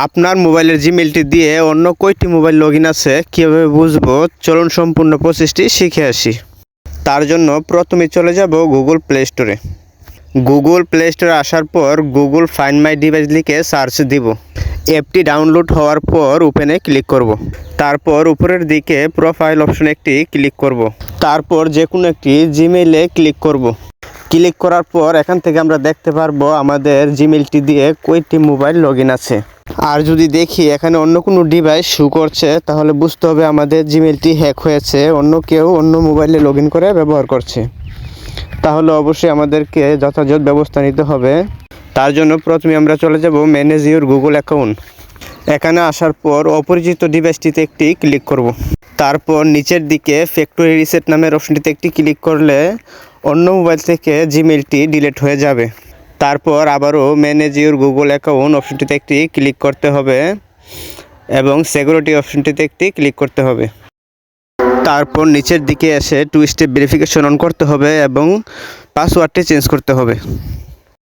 আপনার মোবাইলের জিমেলটি দিয়ে অন্য কয়টি মোবাইল লগ আছে, কীভাবে বুঝব চলুন সম্পূর্ণ প্রসেসটি শিখে আসি তার জন্য প্রথমে চলে যাব গুগল প্লে স্টোরে গুগল প্লে স্টোরে আসার পর গুগল ফাইন মাই ডিভাইস লিখে সার্চ দিব অ্যাপটি ডাউনলোড হওয়ার পর ওপেনে ক্লিক করব। তারপর উপরের দিকে প্রোফাইল অপশন একটি ক্লিক করব। তারপর যে কোনো একটি জিমেইলে ক্লিক করব। ক্লিক করার পর এখান থেকে আমরা দেখতে পারব আমাদের জিমেলটি দিয়ে কয়টি মোবাইল লগ আছে আর যদি দেখি এখানে অন্য কোনো ডিভাইস শু করছে, তাহলে বুঝতে হবে আমাদের জিমেলটি হ্যাক হয়েছে। অন্য কেউ অন্য মোবাইলে লগ করে ব্যবহার করছে। তাহলে অবশ্যই আমাদেরকে যথাযথ ব্যবস্থা নিতে হবে। তার জন্য প্রথমে আমরা চলে যাব ম্যানেজ ইউর গুগল অ্যাকাউন্ট এখানে আসার পর অপরিচিত ডিভাইসটিতে একটি ক্লিক করব। তারপর নিচের দিকে ফ্যাক্টরি রিসেট নামের অপশনটিতে একটি ক্লিক করলে অন্য মোবাইল থেকে জিমেলটি ডিলিট হয়ে যাবে। তারপর আবারও ম্যানেজ ইউর গুগল অ্যাকাউন্ট অপশনটিতে একটি ক্লিক করতে হবে এবং সিকিউরিটি অপশনটিতে একটি ক্লিক করতে হবে। তারপর নিচের দিকে এসে টু স্টেপ ভেরিফিকেশন অন করতে হবে এবং পাসওয়ার্ডটি চেঞ্জ করতে হবে।